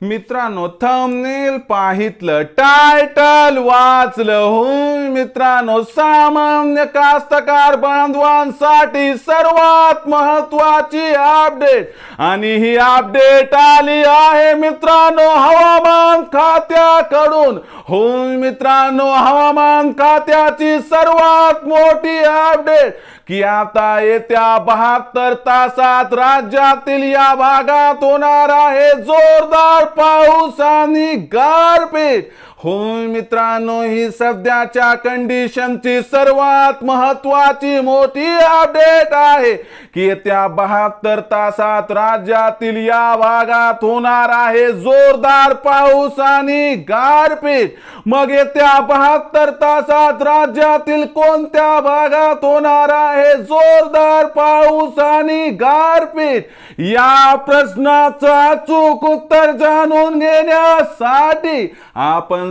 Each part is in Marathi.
मित्रांनो थंबनेल पाहितलं टायटल वाचलं होय मित्रांनो सामान्य कास्तकार बांधवांसाठी सर्वात महत्वाची अपडेट आणि ही अपडेट आली आहे मित्रांनो हवामान खात्याकडून. होय मित्रांनो हवामान खात्याची सर्वात मोठी अपडेट की आता येत्या बहात्तर तासात राज्यातील या भागात होणार आहे जोरदार पाऊस आणि गारपीट. होय मित्रांनो ही सध्याच्या कंडिशनची सर्वात महत्वाची मोठी अपडेट आहे की येत्या बहात्तर तासात राज्यातील या भागात होणार आहे जोरदार पाऊस आणि गारपीट. मग येत्या बहात्तर तासात राज्यातील कोणत्या भागात होणार आहे जोरदार पाऊस आणि गारपीट? या प्रश्नाचं अचूक उत्तर जाणून घेण्यासाठी आपण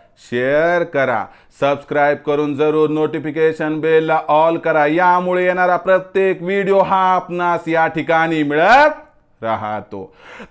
शेअर करा. सबस्क्राईब करून जरूर नोटिफिकेशन बेलला ऑल करा. यामुळे येणारा प्रत्येक व्हिडिओ हा आपणास या ठिकाणी मिळत राहतो.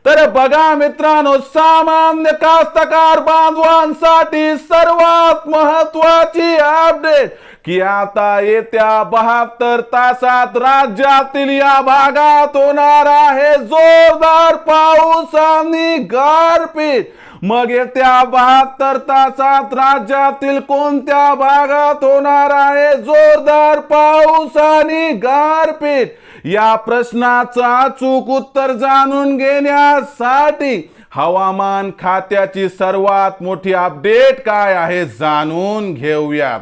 तर बघा मित्रांनो सामान्य कास्तकार बांधवांसाठी सर्वात महत्वाची अपडेट की आता येत्या बहात्तर तासात राज्यातील या भागात होणार आहे जोरदार पाऊस आणि गारपीट. मग येत्या बहात्तर तासात राज्यातील कोणत्या भागात होणार आहे जोरदार पाऊस आणि गारपीट? या प्रश्नाचं अचूक उत्तर जाणून घेण्यासाठी हवामान खात्याची सर्वात मोठी अपडेट काय आहे जाणून घेऊया.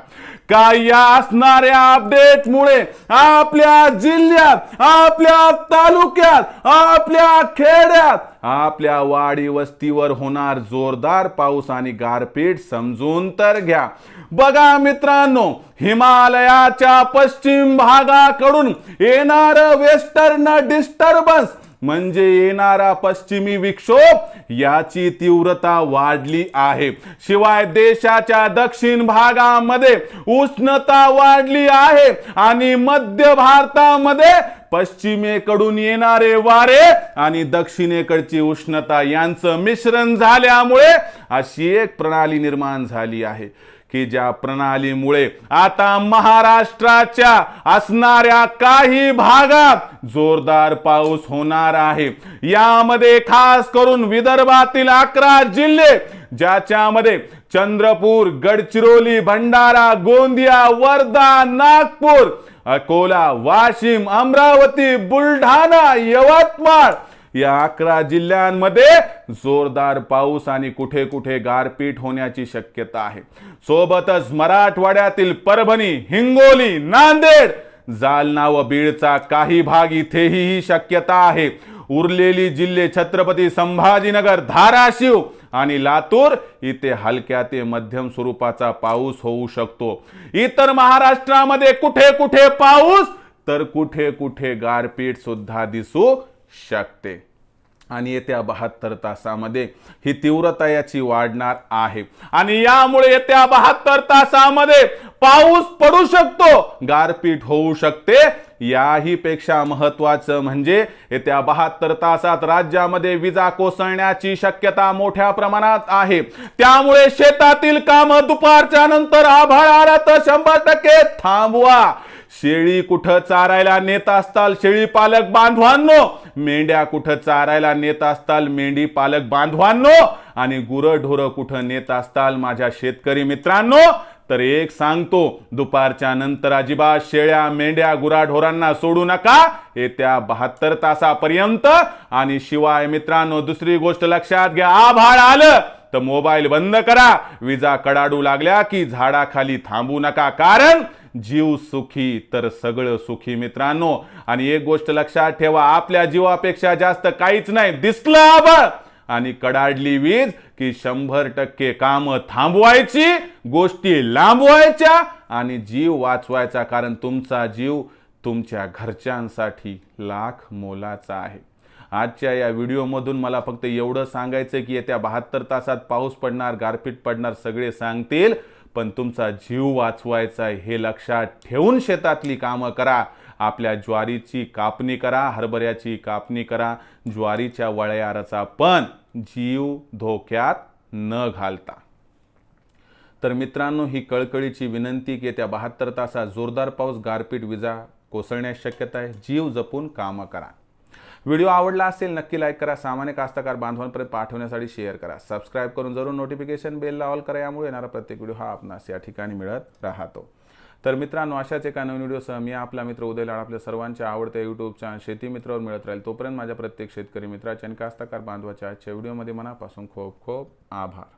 का या असणाऱ्या अपडेटमुळे आपल्या जिल्ह्यात आपल्या तालुक्यात आपल्या खेड्यात आपल्या वाडी वस्तीवर होणार जोरदार पाऊस आणि गारपीट समजून तर घ्या. बघा मित्रांनो हिमालयाच्या पश्चिम भागाकडून येणार वेस्टर्न डिस्टर्बन्स म्हणजे येणारा पश्चिमी विक्षोभ याची तीव्रता वाढली आहे. शिवाय देशाच्या दक्षिण भागामध्ये उष्णता वाढली आहे आणि मध्य भारतामध्ये पश्चिमेकडून येणारे वारे आणि दक्षिणेकडची उष्णता यांचं मिश्रण झाल्यामुळे अशी एक प्रणाली निर्माण झाली आहे. की ज्या प्रणालीमुळे आता महाराष्ट्राच्या असणाऱ्या काही भागात जोरदार पाऊस होणार आहे. यामध्ये खास करून विदर्भातील अकरा जिल्हे ज्याच्यामध्ये चंद्रपूर गडचिरोली भंडारा गोंदिया वर्धा नागपूर अकोला वाशिम अमरावती बुलढाणा यवतमाळ या अकरा जिल्ह्यांमध्ये जोरदार पाऊस आणि कुठे कुठे गारपीट होण्याची शक्यता आहे. सोबतच मराठवाड्यातील परभणी हिंगोली नांदेड जालना व बीडचा काही भाग इथेही ही शक्यता आहे. उरलेली जिल्हे छत्रपती संभाजीनगर धाराशिव आणि लातूर इथे हलक्या ते मध्यम स्वरूपाचा पाऊस होऊ शकतो. इतर महाराष्ट्रामध्ये कुठे कुठे पाऊस तर कुठे कुठे गारपीट सुद्धा दिसू शकते. आणि येत्या बहात्तर तासामध्ये ही तीव्रता याची वाढणार आहे. आणि यामुळे येत्या बहात्तर तासामध्ये पाऊस पडू शकतो गारपीट होऊ शकते. याही पेक्षा महत्वाचं म्हणजे येत्या बहात्तर तासात राज्यामध्ये विजा कोसळण्याची शक्यता मोठ्या प्रमाणात आहे. त्यामुळे शेतातील कामं दुपारच्या नंतर आभाळ आला तर शंभर टक्के थांबवा. शेळी कुठं चारायला नेत असताल? शेळी पालक बांधवांनो मेंढ्या कुठं चारायला नेत असताल? मेंढी पालक बांधवांनो आणि गुरढोरं कुठं नेत असताल? माझ्या शेतकरी मित्रांनो तर एक सांगतो दुपारच्या नंतर अजिबात शेळ्या मेंढ्या गुराढोरांना सोडू नका. येत्या बहात्तर तासापर्यंत. आणि शिवाय मित्रांनो दुसरी गोष्ट लक्षात घ्या आभाळ आलं तर मोबाईल बंद करा. विजा कडाडू लागल्या की झाडाखाली थांबू नका. कारण जीव सुखी तर सगळं सुखी मित्रांनो. आणि एक गोष्ट लक्षात ठेवा आपल्या जीवापेक्षा जास्त काहीच नाही. दिसलं आबळ आणि कडाडली वीज की शंभर टक्के काम थांबवायची गोष्टी लांबवायच्या आणि जीव वाचवायचा कारण तुमचा जीव तुमच्या घरच्यांसाठी लाख मोलाचा आहे. आजच्या या व्हिडिओमधून मला फक्त एवढं सांगायचं की येत्या बहात्तर तासात पाऊस पडणार गारपीट पडणार सगळे सांगतील. पण तुमचा जीव वाचवायचा आहे हे लक्षात ठेवून शेतातली कामं करा. आपल्या ज्वारीची कापणी करा हरभऱ्याची कापणी करा. ज्वारीच्या वळयाराचा पण जीव धोक्यात न घालता. तर मित्रांनो ही कळकळीची विनंती की येत्या बहात्तर तासात जोरदार पाऊस गारपीट विजा कोसळण्यास शक्यता आहे जीव जपून कामं करा. व्हिडिओ आवडला असेल नक्की लाईक करा. सामान्य कास्तकार बांधवांपर्यंत पाठवण्यासाठी शेअर करा. सबस्क्राईब करून जरूर नोटिफिकेशन बेलला ऑल करा. यामुळे येणारा प्रत्येक व्हिडिओ हा आपणास या ठिकाणी मिळत राहतो. तर मित्रांनो अशाच एका नवीन व्हिडिओसह मी आपला मित्र उदय लाड आपल्या सर्वांच्या आवडत्या युट्यूब चॅनल शेती मित्रावर मिळत राहील. तोपर्यंत माझ्या प्रत्येक शेतकरी मित्राच्या आणि कास्तकार बांधवाच्या आजच्या व्हिडिओमध्ये मनापासून खूप खूप आभार.